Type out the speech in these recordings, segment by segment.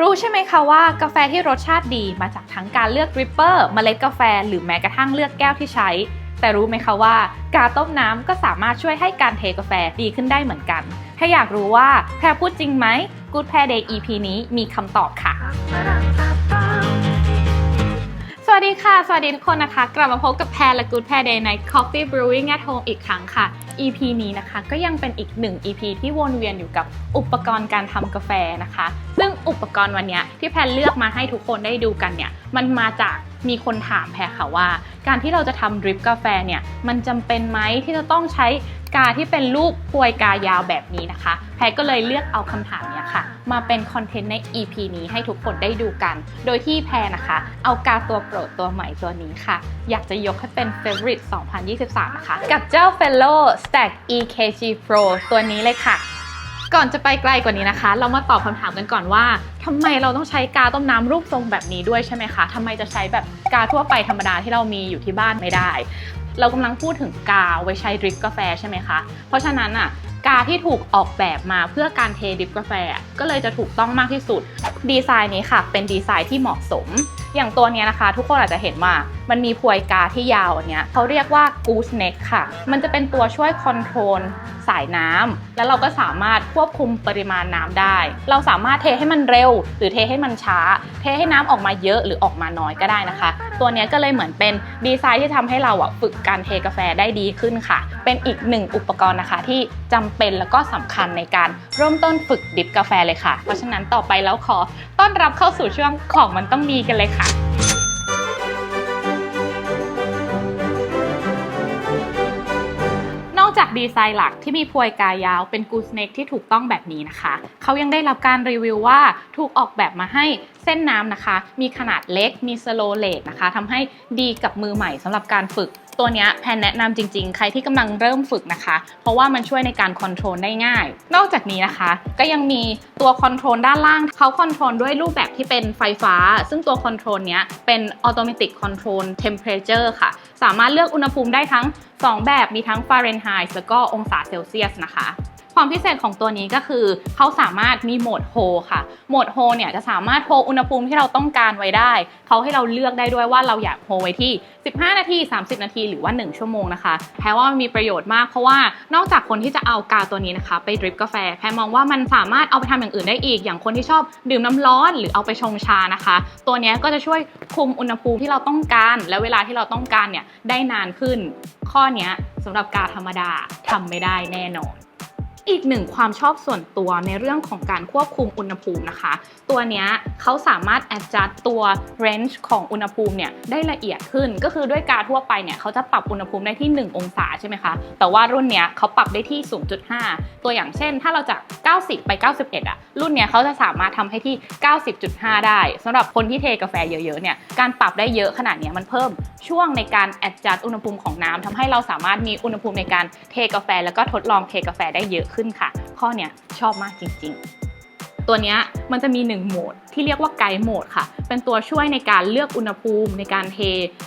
รู้ใช่ไหมคะว่ากาแฟที่รสชาติดีมาจากทั้งการเลือกดริปเปอร์เมล็ดกาแฟ หรือแม้กระทั่งเลือกแก้วที่ใช้ แต่รู้ไหมคะว่า การต้มน้ำก็สามารถช่วยให้การเทกาแฟดีขึ้นได้เหมือนกัน ถ้าอยากรู้ว่าแพรพูดจริงไหม Good Pair Day EP นี้มีคำตอบค่ะ ดีค่ะ สวัสดีทุกคนนะคะ กลับมาพบกับแพรและ Good Pair Day ใน Coffee Brewing at Home อีกครั้งค่ะ EP นี้นะคะก็ยังเป็นอีกหนึ่ง EP ที่วนเวียนอยู่กับอุปกรณ์การทำกาแฟนะคะ ซึ่งอุปกรณ์วันนี้ที่แพรเลือกมาให้ทุกคนได้ดูกันเนี่ย มันมาจากมีคนถามแพรค่ะว่า การที่เราจะทำดริปกาแฟเนี่ย มันจำเป็นไหมที่จะต้องใช้ กาที่เป็นรูปพวยกายาวแบบนี้นะคะ แพรก็เลยเลือกเอาคำถามเนี้ยค่ะ มาเป็นคอนเทนต์ใน EP นี้ให้ทุกคนได้ดูกัน โดยที่แพรนะคะ เอากาตัวโปรดตัวใหม่ตัวนี้ค่ะ อยากจะยกให้เป็น Favorite 2023 นะคะ กับเจ้า Fellow Stack EKG Pro ตัวนี้เลยค่ะก่อนจะไปไกลกว่านี้นะคะ เรามาตอบคำถามกันก่อนว่าทำไมเราต้องใช้กาต้มน้ำรูปทรงแบบนี้ด้วยใช่ไหมคะทำไมจะใช้แบบกาทั่วไปธรรมดาที่เรามีอยู่ที่บ้านไม่ได้ เรากำลังพูดถึงกาไว้ใช้ดริปกาแฟใช่ไหมคะ เพราะฉะนั้นอะ กาที่ถูกออกแบบมาเพื่อการเทดริปกาแฟ ก็เลยจะถูกต้องมากที่สุด ดีไซน์นี้ค่ะ เป็นดีไซน์ที่เหมาะสม อย่างตัวนี้นะคะ ทุกคนอาจจะเห็นว่า มันมีพวยกาที่ยาวอันเนี้ยเขาเรียกว่า goose neck ค่ะ มันจะเป็นตัวช่วยคอนโทรลสายน้ำแล้วเราก็สามารถควบคุมปริมาณน้ำได้ เราสามารถเทให้มันเร็ว หรือเทให้มันช้า เทให้น้ำออกมาเยอะหรือออกมาน้อยก็ได้นะคะ ตัวนี้ก็เลยเหมือนเป็นดีไซน์ที่ทำให้เราอะฝึกการเทกาแฟได้ดีขึ้นค่ะ เป็นอีกหนึ่งอุปกรณ์นะคะที่ จำเป็นแล้วก็สำคัญในการเริ่มต้นฝึกดริปกาแฟเลยค่ะ เพราะฉะนั้นต่อไปแล้วขอต้อนรับเข้าสู่ช่วงของมันต้องมีกันเลยค่ะนอกจากดีไซน์หลักที่มีพวยกายาวเป็นกูสเน็กที่ถูกต้องแบบนี้นะคะ เขายังได้รับการรีวิวว่าถูกออกแบบมาให้เส้นน้ำนะคะ มีขนาดเล็กมีสโลเลตนะคะทำให้ดีกับมือใหม่สำหรับการฝึก ตัวนี้แพนแนะนำจริงๆ ใครที่กำลังเริ่มฝึกนะคะ เพราะว่ามันช่วยในการคอนโทรลได้ง่าย นอกจากนี้นะคะ ก็ยังมีตัวคอนโทรลด้านล่างเขาคอนโทรลด้วยรูปแบบที่เป็นไฟฟ้า ซึ่งตัวคอนโทรลเนี้ยเป็น Automatic Control Temperature ค่ะ สามารถเลือกอุณหภูมิได้ทั้ง 2 แบบมีทั้งฟาเรนไฮต์แล้วก็องศาเซลเซียสนะคะ ความพิเศษของตัวนี้ก็คือเขาสามารถมีโหมดโฮค่ะ โหมดโฮเนี่ยจะสามารถโฮอุณหภูมิที่เราต้องการไว้ได้ เขาให้เราเลือกได้ด้วยว่าเราอยากโฮไว้ที่ 15 นาที 30 นาที หรือว่า 1 ชั่วโมงนะคะ แพรว่ามันมีประโยชน์มากเพราะว่านอกจากคนที่จะเอากาตัวนี้นะคะ ไปดริปกาแฟ แพรมองว่ามันสามารถเอาไปทำอย่างอื่นได้อีก อย่างคนที่ชอบดื่มน้ำร้อนหรือเอาไปชงชานะคะ ตัวนี้ก็จะช่วยคุมอุณหภูมิที่เราต้องการ และเวลาที่เราต้องการเนี่ยได้นานขึ้น ข้อนี้สำหรับกาธรรมดาทำไม่ได้แน่นอน อีกหนึ่งความชอบส่วนตัวในเรื่องของการควบคุมอุณหภูมินะคะ ตัวนี้เขาสามารถ adjust ตัว range ของอุณหภูมิเนี่ยได้ละเอียดขึ้น ก็คือด้วยกาทั่วไปเนี่ยเขาจะปรับอุณหภูมิได้ที่ 1 องศาใช่ไหมคะ แต่ว่ารุ่นเนี้ยเขาปรับได้ที่ 0.5 ตัวอย่างเช่น ถ้าเราจาก 90 ไป 91อะรุ่นเนี้ยเขาจะสามารถทำให้ที่ 90.5 ได้สำหรับคนที่เทกาแฟเยอะๆเนี่ยการปรับได้เยอะขนาดนี้มันเพิ่มช่วงในการ adjust อุณหภูมิของน้ำทำให้เราสามารถมีอุณหภูมิในการเทกาแฟ แล้วก็ทดลองเทกาแฟได้เยอะขึ้นค่ะ ข้อเนี้ยชอบมากจริง ๆ ตัวเนี้ยมันจะมี 1 โหมดที่เรียกว่าไกด์โหมดค่ะ เป็นตัวช่วยในการเลือกอุณหภูมิในการเท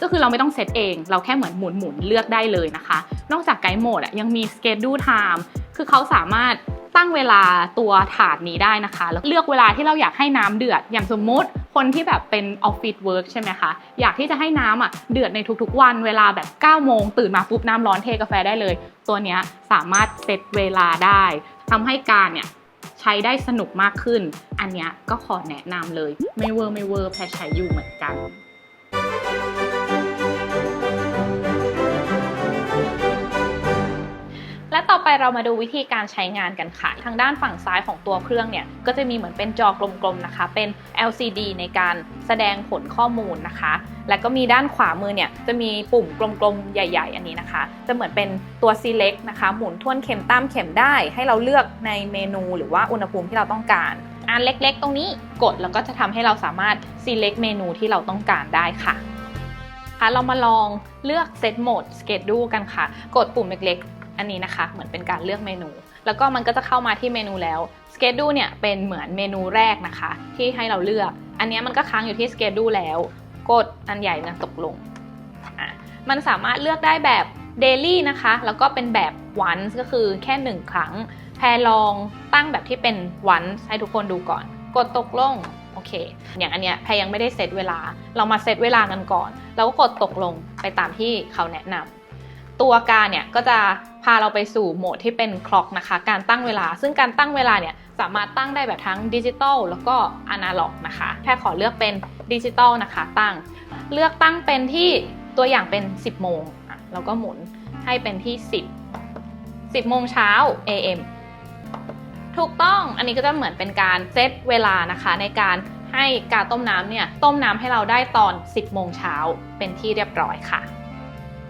ก็คือเราไม่ต้องเซตเอง เราแค่เหมือนหมุนหมุนเลือกได้เลยนะคะ นอกจากไกด์โหมดอะยังมีสเกจดูไทม์คือเขาสามารถ ตั้งเวลาตัวถาดนี้ได้นะคะ แล้วเลือกเวลาที่เราอยากให้น้ำเดือด อย่างสมมุติคนที่แบบเป็นออฟฟิศเวิร์กใช่ไหมคะ อยากที่จะให้น้ำอะเดือดในทุกๆวันเวลาแบบ9โมงตื่นมาปุ๊บน้ำร้อนเทกาแฟได้เลย ตัวนี้สามารถเซตเวลาได้ทำให้การเนี่ยใช้ได้สนุกมากขึ้น อันนี้ก็ขอแนะนำเลย ไม่เวอร์ไม่เวอร์แพรใช้อยู่เหมือนกัน เรามาดูวิธีการใช้งานกันค่ะ ทางด้านฝั่งซ้ายของตัวเครื่องเนี่ย ก็จะมีเหมือนเป็นจอกลมๆนะคะ เป็น LCD ในการแสดงผลข้อมูลนะคะ และก็มีด้านขวามือเนี่ยจะมีปุ่มกลมๆ ใหญ่ ๆ อันนี้นะคะ จะเหมือนเป็นตัว select นะคะ หมุนทวนเข็มตามเข็มได้ ให้เราเลือกในเมนูหรือว่าอุณหภูมิที่เราต้องการอันเล็กๆ ตรงนี้กดแล้วก็จะทำให้เราสามารถ select เมนูที่เราต้องการได้ค่ะคะเรามาลองเลือก set mode schedule กันค่ะ กดปุ่มเล็กๆ อันนี้นะคะ เหมือนเป็นการเลือกเมนู แล้วก็มันก็จะเข้ามาที่เมนูแล้ว schedule เนี่ยเป็นเหมือนเมนูแรกนะคะ ที่ให้เราเลือก อันนี้มันก็ค้างอยู่ที่ schedule แล้ว กดอันใหญ่นะตกลงอะมันสามารถเลือกได้แบบ daily นะคะ แล้วก็เป็นแบบ once ก็คือแค่หนึ่งครั้ง แพรลองตั้งแบบที่เป็น once ให้ทุกคนดูก่อน กดตกลง โอเค อย่างอันเนี้ยแพรยังไม่ได้เซตเวลา เรามาเซตเวลากันก่อนแล้วก็กดตกลงไปตามที่เขาแนะนำ ตัวการเนี่ยก็จะพาเราไปสู่โหมดที่เป็นคล็อกนะคะ การตั้งเวลา ซึ่งการตั้งเวลาเนี่ยสามารถตั้งได้แบบทั้งดิจิตอลแล้วก็อนาล็อกนะคะแพรขอเลือกเป็นดิจิตอลนะคะ ตั้ง เลือกตั้งเป็นที่ตัวอย่างเป็น 10 โมงอะแล้วก็หมุนให้เป็นที่ 10 10 โมงเช้า AM ถูกต้อง อันนี้ก็จะเหมือนเป็นการเซตเวลานะคะในการให้กาต้มน้ำเนี่ยต้มน้ำให้เราได้ตอน 10 โมงเช้าเป็นที่เรียบร้อยค่ะ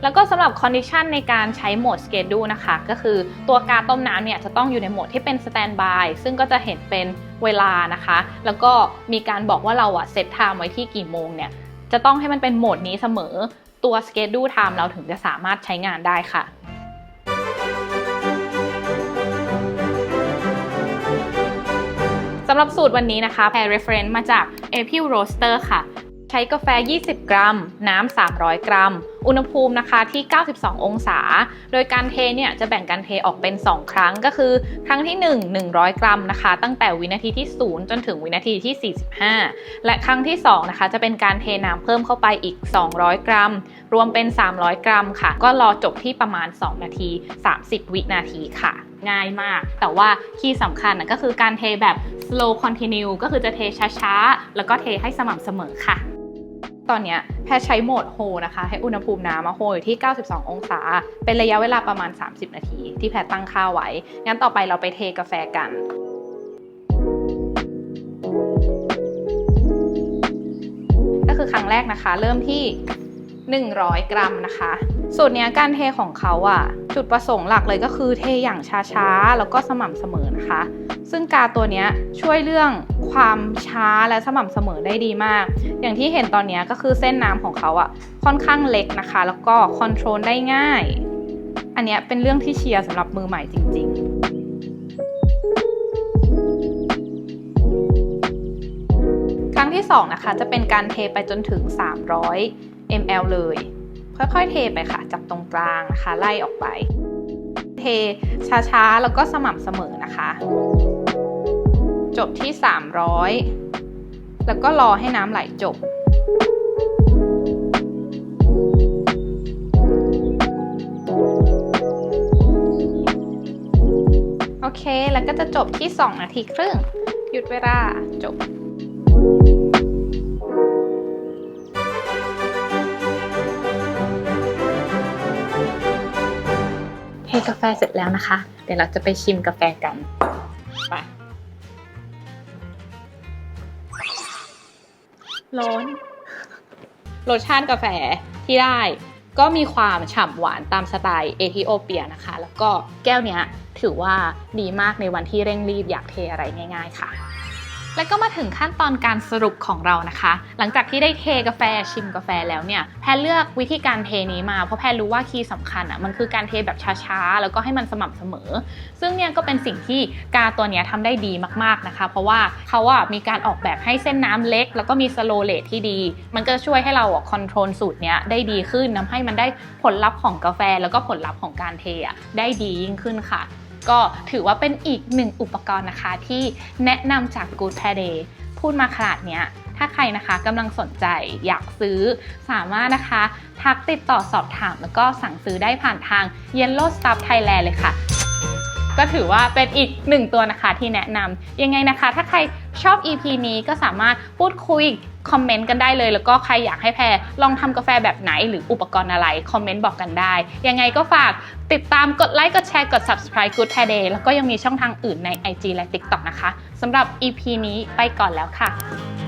แล้วก็สำหรับคอนดิชันในการใช้โหมด Schedule นะคะ ก็คือตัวกาต้มน้ำเนี่ยจะต้องอยู่ในโหมดที่เป็น Standby ซึ่งก็จะเห็นเป็นเวลานะคะ แล้วก็มีการบอกว่าเราอะเซตไทม์ไว้ที่กี่โมงเนี่ย จะต้องให้มันเป็นโหมดนี้เสมอ ตัว Schedule Time เราถึงจะสามารถใช้งานได้ค่ะสำหรับสูตรวันนี้นะคะแพร reference มาจาก a p i l Roaster ค่ะ ใช้กาแฟ 20 กรัม น้ำ 300 กรัม อุณหภูมินะคะที่ 92 องศา โดยการเทเนี่ยจะแบ่งการเทออกเป็น 2 ครั้งก็คือ ครั้งที่ 1 100 กรัมนะคะ ตั้งแต่วินาทีที่ 0 จนถึงวินาทีที่ 45 และครั้งที่2นะคะจะเป็นการเทน้ำเพิ่มเข้าไปอีก 200 กรัม รวมเป็น 300 กรัมค่ะ ก็รอจบที่ประมาณ 2 นาที 30 วินาทีค่ะง่ายมาก แต่ว่าคีย์สำคัญนะก็คือการเทแบบ slow continue ก็คือจะเทช้าๆ แล้วก็เทให้สม่ำเสมอค่ะ ตอนนี้แพทใช้โหมดโฮนะคะ ให้อุณหภูมิน้ำมาโฮอยู่ที่ 92 องศา เป็นระยะเวลาประมาณ 30 นาที ที่แพทตั้งค่าไว้ งั้นต่อไปเราไปเทกาแฟกันก็คือครั้งแรกนะคะ เริ่มที่ 100 กรัมนะคะ สูตรเนี้ยการเทของเขาอะจุดประสงค์หลักเลยก็คือเทอย่างช้าๆ แล้วก็สม่ำเสมอนะคะ ซึ่งกาตัวเนี้ยช่วยเรื่องความช้าและสม่ำเสมอได้ดีมาก อย่างที่เห็นตอนเนี้ยก็คือเส้นน้ำของเขาอะค่อนข้างเล็กนะคะ แล้วก็คอนโทรลได้ง่าย อันเนี้ยเป็นเรื่องที่เชียร์สำหรับมือใหม่จริง ๆครั้งที่2นะคะจะเป็นการเทไปจนถึง 300 ml เลย ค่อยๆ เทไปค่ะ จากตรงกลางนะคะไล่ออกไป เทช้าๆ แล้วก็สม่ำเสมอนะคะ จบที่ 300 แล้วก็รอให้น้ำไหลจบโอเค แล้วก็จะจบที่ 2 นาทีครึ่ง หยุดเวลาจบ ทกาแฟเสร็จแล้วนะคะ เดี๋ยวเราจะไปชิมกาแฟกันไปร้อนรสชาติกาแฟที่ได้ก็มีความฉ่ำหวานตามสไตล์เอธิโอเปียนะคะ แล้วก็แก้วเนี้ยถือว่าดีมากในวันที่เร่งรีบอยากเทอะไรง่าย ๆ ค่ะ แล้วก็มาถึงขั้นตอนการสรุปของเรานะคะ หลังจากที่ได้เทกาแฟชิมกาแฟแล้วเนี่ยแพรเลือกวิธีการเทนี้มาเพราะแพรรู้ว่าคีย์สำคัญอะมันคือการเทแบบช้าๆ แล้วก็ให้มันสม่ำเสมอ ซึ่งเนี่ยก็เป็นสิ่งที่กาตัวเนี้ยทำได้ดีมากๆนะคะ เพราะว่าเขาอะมีการออกแบบให้เส้นน้ำเล็ก แล้วก็มีสโลเลทที่ดี มันก็ช่วยให้เราอะคอนโทรลสูตรเนี้ยได้ดีขึ้นทำให้มันได้ผลลัพธ์ของกาแฟ แล้วก็ผลลัพธ์ของการเทอะได้ดียิ่งขึ้นค่ะ ก็ถือว่าเป็นอีกหนึ่งอุปกรณ์นะคะที่แนะนำจาก Good p a Day พูดมาขนาดเนี้ยถ้าใครนะคะกำลังสนใจอยากซื้อ สามารถนะคะทักติดต่อสอบถาม แล้วก็สั่งซื้อได้ผ่านทาง Yellow Stuff Thailand เลยค่ะ ก็ถือว่าเป็นอีกหนึ่งตัวนะคะที่แนะนำยังไงนะคะ ถ้าใคร ชอบ EP นี้ก็สามารถพูดคุยคอมเมนต์กันได้เลย แล้วก็ใครอยากให้แพรลองทำกาแฟแบบไหนหรืออุปกรณ์อะไรคอมเมนต์บอกกันได้ ยังไงก็ฝากติดตามกดไลค์กดแชร์กด subscribe Good Hair Day แล้วก็ยังมีช่องทางอื่นใน IG และ TikTok นะคะสำหรับ EP นี้ไปก่อนแล้วค่ะ